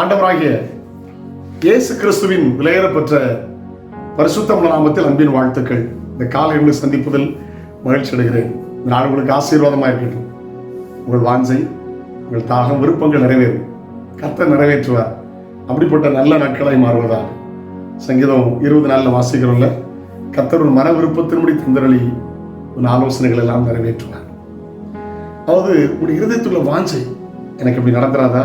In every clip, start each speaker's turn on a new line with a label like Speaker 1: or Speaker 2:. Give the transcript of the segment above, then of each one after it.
Speaker 1: ஆண்டவராகிய இயேசு கிறிஸ்துவின் விலையேறப்பெற்ற பரிசுத்த நாமத்தில் அன்பின் வாழ்த்துக்கள். இந்த காலை உங்களை சந்திப்பதில் மகிழ்ச்சி அடைகிறேன். நான் உங்களுக்கு ஆசீர்வாதமாக இருக்கட்டும். உங்கள் வாஞ்சை உங்கள் தாகம் விருப்பங்கள் நிறைவேறும். கர்த்தர் நிறைவேற்றுவார். அப்படிப்பட்ட நல்ல நாட்களாய் மாறுவதாக சங்கீதம் இருபது நாளில் வாசிக்கிறோம்ல. கர்த்தர் ஒரு மன விருப்பத்தின்படி தந்தரளி உன் ஆலோசனைகள் எல்லாம் நிறைவேற்றுவார். அதாவது உடைய இருதயத்துள்ள வாஞ்சை எனக்கு இப்படி நடந்துராதா?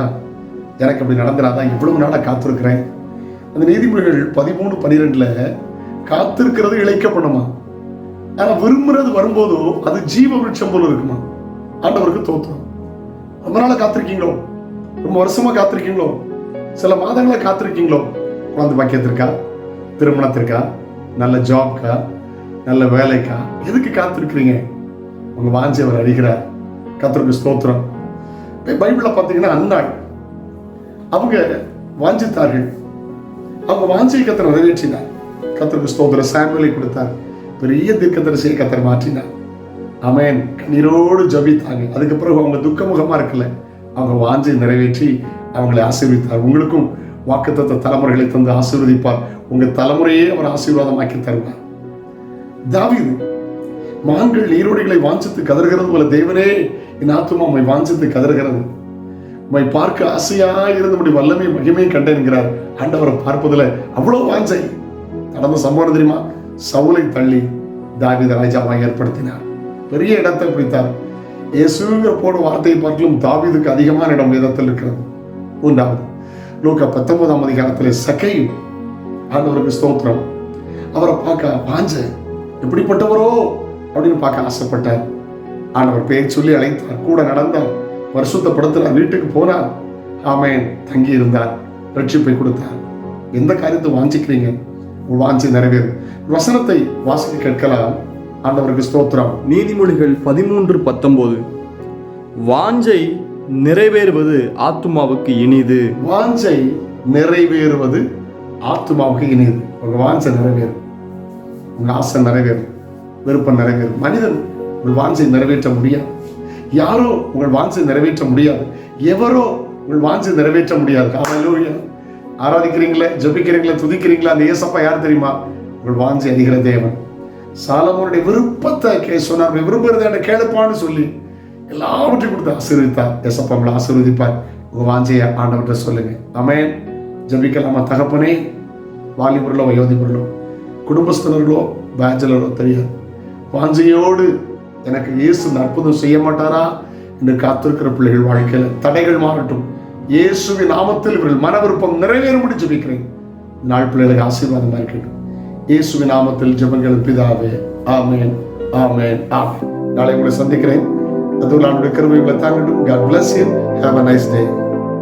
Speaker 1: எனக்கு அப்படி நடந்துடாதான் இவ்வளவு நாளாக காத்திருக்கிறேன். அந்த நீதிமொழிகள் பதிமூணு பன்னிரெண்டுல காத்திருக்கிறது இழைக்கப்படணுமா ஆனால் விரும்புறது வரும்போதோ அது ஜீவ விருட்சம் போல இருக்குமா? ஆண்டவருக்கு தோற்றம். ரொம்ப நாளாக காத்திருக்கீங்களோ? ரொம்ப வருஷமா காத்திருக்கீங்களோ? சில மாதங்களை காத்திருக்கீங்களோ? குழந்தை பாக்கியத்திற்கா? திருமணத்திற்கா? நல்ல ஜாப்க்கா நல்ல வேலைக்கா? எதுக்கு காத்திருக்கிறீங்க? உங்க வாஞ்சி அவர் அறிகிறார் கத்தருக்கு ஸ்தோத்திரம். பைபிளில் பார்த்தீங்கன்னா பாத்தீங்கன்னா அன்னாள் அவங்க வாஞ்சித்தார்கள். அவங்க வாஞ்சியை கத்தர் நிறைவேற்றினார் கத்தருக்கு ஸ்தோத்திர சாமுவேலை கொடுத்தார். பெரிய தீர்க்கதரிசியை கத்தர் மாற்றினார். அமேன் கண்ணீரோடு ஜபித்தாங்க அதுக்கு பிறகு அவங்க துக்கமுகமா இருக்கல. அவங்க வாஞ்சை நிறைவேற்றி அவங்களை ஆசீர்வித்தார் உங்களுக்கும் வாக்குத்தத்த தலைமுறைகளை தந்து ஆசீர்வதிப்பார். உங்க தலைமுறையே அவர் ஆசீர்வாதமாக்கி தருவார். தாவிது மான்கள் நீரோடிகளை வாஞ்சித்து கதறுகிறது போல தேவனே என் ஆத்துமா உண்மை வாஞ்சித்து கதறுகிறது. உண்மை பார்க்க ஆசையா இருந்தபடி வல்லமை கண்டேன் கண்டேன்கிறார் ஆண்டவரை பார்ப்பதுல அவ்வளவு வாஞ்சை. நடந்த சம்பவம் தெரியுமா? சவுலை தள்ளி தாவித ராஜாவாக ஏற்படுத்தினார். பெரிய இடத்தை பிடித்தார். இயேசுங்கிற போன வார்த்தையை பார்க்கலும் தாவீதுக்கு அதிகமான இடம் வேதத்தில் இருக்கிறது. மூன்றாவது லோக பத்தொன்பதாம் அதிகாரத்திலே சகையும் ஆண்டவருக்கு ஸ்தோத்திரம். அவரை பார்க்க வாஞ்ச. எப்படிப்பட்டவரோ அப்படின்னு பார்க்க ஆசைப்பட்டார் ஆண்டவர் பெயர் சொல்லி அழைத்தார். கூட நடந்தார் பரிசுத்தப்படுத்தினார் வீட்டுக்கு போனார். ஆமேன் தங்கி இருந்தார் ரட்சிப்பை கொடுத்தார். எந்த காரியத்தை வாஞ்சிக்கிறீங்க? உங்கள் வாஞ்சி நிறைவேறும். வசனத்தை வாசிக்க கேட்கலாம். ஆண்டவருக்கு ஸ்தோத்திரம்.
Speaker 2: நீதிமொழிகள் பதிமூன்று பத்தொன்பது வாஞ்சை நிறைவேறுவது ஆத்துமாவுக்கு இனிது.
Speaker 1: வாஞ்சை நிறைவேறுவது ஆத்மாவுக்கு இனியது உங்க வாஞ்சை நிறைவேறும். உங்க ஆசை நிறைவேறும். விருப்பம் நிறைவேறும். மனிதன் உங்கள் வாஞ்சை நிறைவேற்ற முடியாது. யாரோ உங்கள் வாஞ்சை நிறைவேற்ற முடியாது. எவரோ உங்கள் வாஞ்சை நிறைவேற்ற முடியாது. ஹalleluya ஆராதிக்கிறீங்களே ஜபிக்கிறீங்களே துதிக்கிறீங்களா அந்த ஏசப்பா யார் தெரியுமா? உங்கள் வாஞ்சை அறிகிற தேவன். சாலமோனுடைய விருப்பத்தை கே சொன்னார். விரும்புகிறத என்ன கேளுப்பான்னு சொல்லி எல்லாவற்றையும் கொடுத்து ஆசீர்வதித்தார். ஏசப்பா உங்களை ஆசீர்வதிப்பார். உங்க வாஞ்சையை ஆண்டவர்கிட்ட சொல்லுங்க. அமேன் ஜபிக்கலாமா தகப்பனே? வாலிபர்களோ வயோதிபர்களோ குடும்பஸ்தனர்களோ பேச்சலரோ தெரியாது. வாஞ்சையோடு எனக்கு இயேசு இந்த அற்புதம் செய்ய மாட்டாரா என்று காத்திருக்கிற பிள்ளைகள் வாழ்க்கையில் தடைகள் மாறட்டும். இயேசுவின் நாமத்தில் இவர்கள் மன விருப்பம் நிறைவேறும்படி ஜபிக்கிறேன். நாள் பிள்ளைகளுக்கு ஆசீர்வாதமாக இருக்கட்டும். இயேசுவின் நாமத்தில் ஜபங்கள் பிதாவே ஆமேன் ஆமேன் ஆமேன். நாளை உங்களை சந்திக்கிறேன். அதுவும் நான் கிருபை உங்களை தாங்கட்டும். God bless you have a nice day